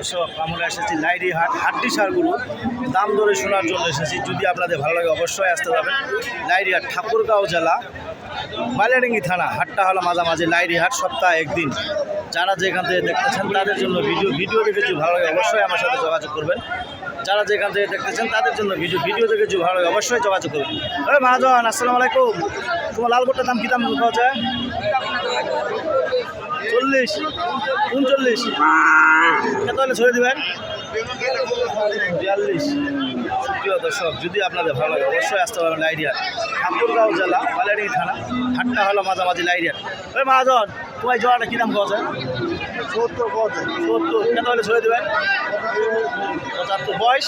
দর্শক, আমরা এসেছি লাইরি হাট হাড্ডি সারগুলো। দাম ধরে শোনার জন্য এসেছি। যদি আপনাদের ভালো লাগে অবশ্যই আসতে পারবেন। লাইরি হাট ঠাকুরগাঁও জেলা মালিয়াডিঙ্গি থানা, হাটটা হলো মাঝামাঝি লাইরি হাট সপ্তাহে একদিন। যারা যেখান থেকে দেখতেছেন তাদের জন্য ভিডিও ভিডিও দেখে যদি ভালো লাগে অবশ্যই আমার সাথে যোগাযোগ করবেন। যারা যেখান থেকে দেখতেছেন তাদের জন্য ভিডিও ভিডিও দেখে যদি ভালো লাগে অবশ্যই যোগাযোগ করবেন। ওই মহাজন আসসালামু আলাইকুম। তোমার লাল গোটার দাম কী? দাম পাওয়া যায় চল্লিশ উনচল্লিশ। কত হলে ছড়ে দেবেন? বিয়াল্লিশ। প্রিয় দর্শক যদি আপনাদের ভালো লাগে অবশ্যই আসতে পারবেন লাইডিয়া ঠাকুরগাঁও জেলা বালাডি থানা। হাটটা হলো মাঝামাঝি লাইডিয়া ওই মহাজন তোমার জোড়াটা কী দাম পাওয়া যায় সত্তর সত্তর। কত হলে ছড়ে দেবেন? পঁচাত্তর। বয়স?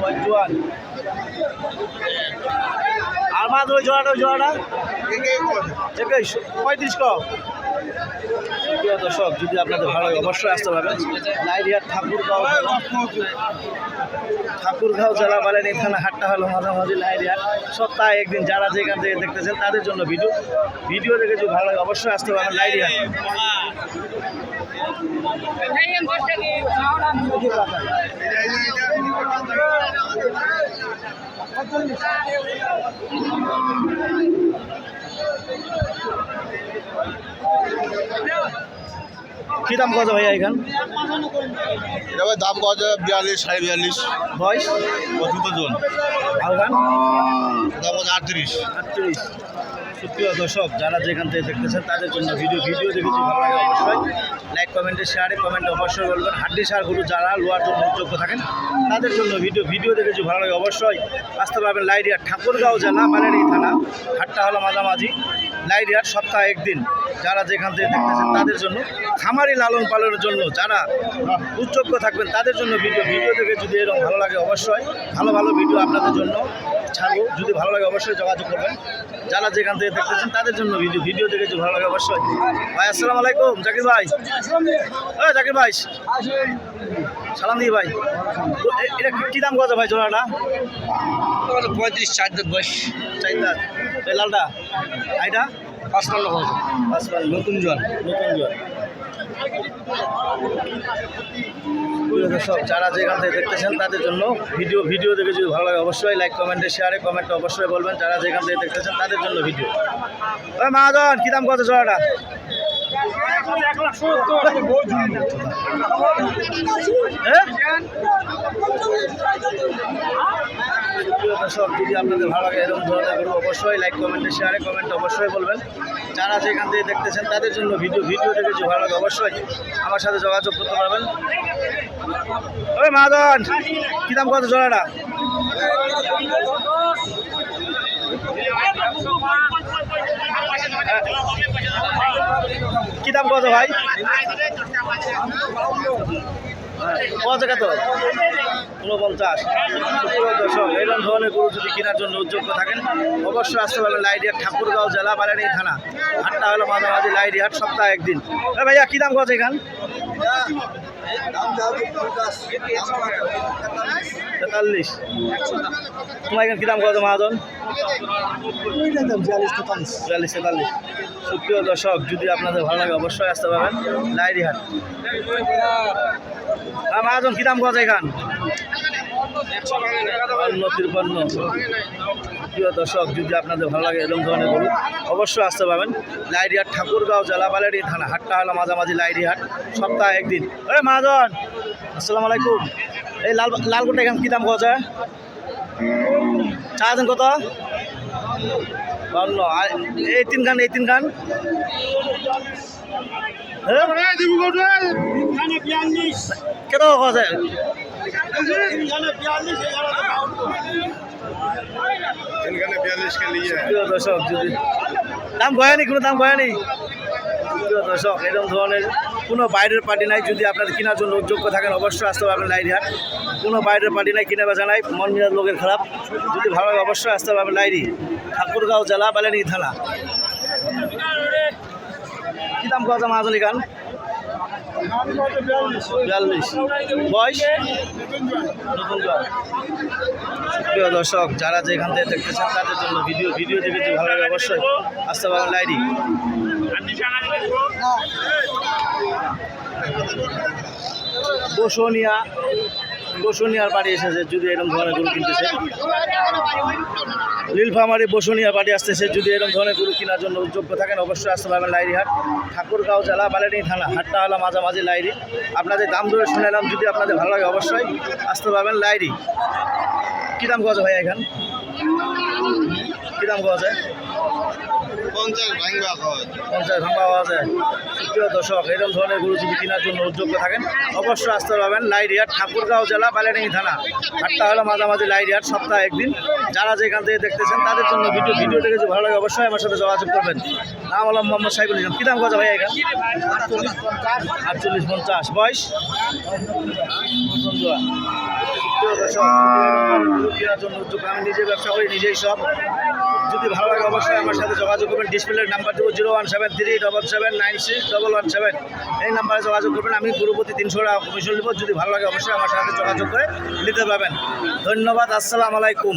বয়স জোয়ান আর মাছ ওই জোড়াটা ওই জোড়াটা? একাই পঁয়ত্রিশ ক প্রিয় দর্শক, যদি আপনাদের ভালো লাগে, অবশ্যই আসতে পারবেন। লাইরিয়ার ঠাকুরগাঁও ঠাকুরগাঁও জেলা বালেন এখানে হাটটা হলো মাঝামাঝি লাইরিয়ার সপ্তাহে একদিন যারা যেখান থেকে দেখতেছেন, তাদের জন্য ভিডিও। ভিডিও দেখে যদি ভালো লাগে, অবশ্যই আসতে পারবেন লাইরিয়া কী দাম কত ভাইয়া এখান? এটা ভাই দাম কত? বিয়াল্লিশ সাড়ে বিয়াল্লিশ। বয়স? পঁচিশ জন। আলগান দাম কত? আটত্রিশ। আটত্রিশ। সুপ্রিয় দর্শক, যারা যেখান থেকে দেখতেছেন, তাদের জন্য ভিডিও ভিডিও দেখেছি ভালো লাগে অবশ্যই লাইক কমেন্টে শেয়ারে কমেন্টে অবশ্যই বলবেন। হাড্ডি সারগুলো যারা লোয়ার জন্য যোগ্য থাকেন, তাদের জন্য ভিডিও ভিডিও দেখেছি ভালো লাগে অবশ্যই আসতে পারবেন লাইডিয়ার ঠাকুরগাঁও জেলা মালারি থানা, হাটটা হলো মাঝামাঝি। লাইডিয়ার সপ্তাহে একদিন। যারা যেখান থেকে দেখতেছেন, তাদের জন্য খামারি লালন পালনের জন্য যারা উচ্চজ্ঞ থাকবেন, তাদের জন্য ভিডিও ভিডিও দেখে যদি এরকম ভালো লাগে অবশ্যই ভালো ভালো ভিডিও আপনাদের জন্য ছাড়বো। যদি ভালো লাগে অবশ্যই যোগাযোগ করবেন। যারা যেখান থেকে দেখতেছেন তাদের জন্য ভিডিও ভিডিও দেখে যদি ভালো লাগে অবশ্যই। ভাই আসসালাম আলাইকুম। জাকির ভাই। ও জাকির ভাই। সালাম দিই ভাই। এটা কি দাম কত ভাই জোড়াটা? পঁয়ত্রিশ চার বয়স। চাইতা এই লালটা? আইটা কত? পাঁচপান্ন নতুন জন নতুন জোয়ার দর্শক যারা যেখান থেকে দেখতেছেন তাদের জন্য ভিডিও ভিডিও দেখে যদি ভালো লাগে অবশ্যই লাইক কমেন্টে শেয়ারে কমেন্টে অবশ্যই বলবেন। যারা যেখান থেকে দেখতেছেন তাদের জন্য ভিডিও ওই মহাজন কী দাম কত জোড়াটা? হ্যাঁ? দর্শক, যদি আপনাদের ভালো লাগে এরকম ধরনের গরু অবশ্যই লাইক কমেন্টে শেয়ারে কমেন্ট অবশ্যই বলবেন। যারা যেখান থেকে দেখতেছেন, তাদের জন্য ভিডিও ভিডিও দেখে যদি ভালো লাগে অবশ্যই আমার সাথে যোগাযোগ করতে পারবেন। ওই মাদন, কী দাম কত জোড়াটা? কী দাম কত ভাই? পঞ্চাশ কত উনপঞ্চাশ। সুপ্রিয় দর্শক এরকম ধরনের গরু যদি কেনার জন্য উদ্যোগ থাকেন, অবশ্যই আসতে পারবেন লাইডিহাট ঠাকুরগাঁও জেলা বালানি থানা। হাটটা হলো মাঝামাঝি লাইডিহাট সপ্তাহে একদিন। ভাইয়া, কী দাম কত এখান? তেতাল্লিশ। তোমার এখানে কী দাম কত মহাজন? বিয়াল্লিশ তেতাল্লিশ। সুপ্রিয় দর্শক যদি আপনাদের ভালো লাগে অবশ্যই আসতে পারবেন লাইরিহাট। মহাজন কী দাম কত এখান? বান্ন তিরপান্ন প্রিয় দর্শক যদি আপনাদের ভালো লাগে এরকম ধরনের গরু অবশ্যই আসতে পারবেন। লাইরিহাট ঠাকুরগাঁও জেলা বালারি থানা। হাটটা হলো মাঝামাঝি লাইরিহাট সপ্তাহে একদিন। ওই মহাজন আসসালামু আলাইকুম। এই লাল লালগোটা এখান কী দাম কত? চা দেন কত? বান্ন। আর এই তিন খান এই তিন খান। হ্যাঁ? কেন কথা নিয়ে। দর্শক যদি দাম গয়ানি কোনো দাম গয়ানি দর্শক এরকম ধরনের কোনো বাইরের পার্টি নাই যদি আপনাদের কেনার জন্য যোগ্য থাকেন অবশ্যই আসতে পারবেন লাইরিহাট কোনো বাইরের পার্টি নাই কিনে বেচা নাই মন মেজাজ লোকের খারাপ। যদি ভালো লাগে অবশ্যই আসতে পারবেন লাইরি ঠাকুরগাঁও জেলা বালেনি থানা। কী দাম কথা মাহাজলি খান? প্রিয় দর্শক, যারা যেখান থেকে দেখতেছেন তাদের জন্য ভিডিও ভিডিও দেখে ভালো লাগে অবশ্যই আসতে পারেন লাইরি বসুনিয়া, বসুনিয়ার বাড়ি এসেছে যদি এরকম ধরনের গরু কিনতেছে। নীলফামারি বসুনিয়া বাড়ি আসতেছে যদি এরকম ধরনের গরু কেনার জন্য যোগ্য থাকেন, অবশ্যই আসতে পারবেন লাইরিহাট, ঠাকুরগাঁও জেলা বালাডি থানা, হাটটা হলো মাঝামাঝি লাইরি। আপনাদের দাম ধরে শুনেলাম, যদি আপনাদের ভালো লাগে অবশ্যই আসতে পারবেন লাইরি। কী দাম গজ ভাই এখান? কী দাম গজ পঞ্চাশ ভাঙবা হয় পঞ্চাশ ভাঙা পাওয়া যায় প্রিয় এরকম ধরনের গরু যদি কেনার জন্য উদ্যোগ্য থাকেন। অবশ্যই আসতে পারবেন লাইরিয়াট ঠাকুরগাঁও জেলা বালিয়াডাঙ্গি থানা। হাটটা হলো মাঝামাঝি লাইরিয়াট সপ্তাহে একদিন। যারা যেখান থেকে দেখতেছেন তাদের জন্য ভিডিও ভিডিও দেখে যদি ভালো লাগে অবশ্যই আমার সাথে যোগাযোগ করবেন। নাম হলাম মোহাম্মদ সাইফুল ইসলাম। কী দাম কথা ভাই এখান? আটচল্লিশ পঞ্চাশ। বয়স? প্রিয় দর্শক, কেনার জন্য উদ্যোগ আমি নিজে ব্যবসা করি নিজেই সব। যদি ভালো লাগে অবশ্যই আমার সাথে যোগাযোগ করবেন। ডিসপ্লের নাম্বার দেবো zero one seven three double seven nine six double one seven. এই নাম্বারে যোগাযোগ করবেন। আমি গুরুপতি তিনশো টাকা কমিশন নেব। যদি ভালো লাগে অবশ্যই আমার সাথে যোগাযোগ করে নিতে পারবেন। ধন্যবাদ, আসসালামু আলাইকুম।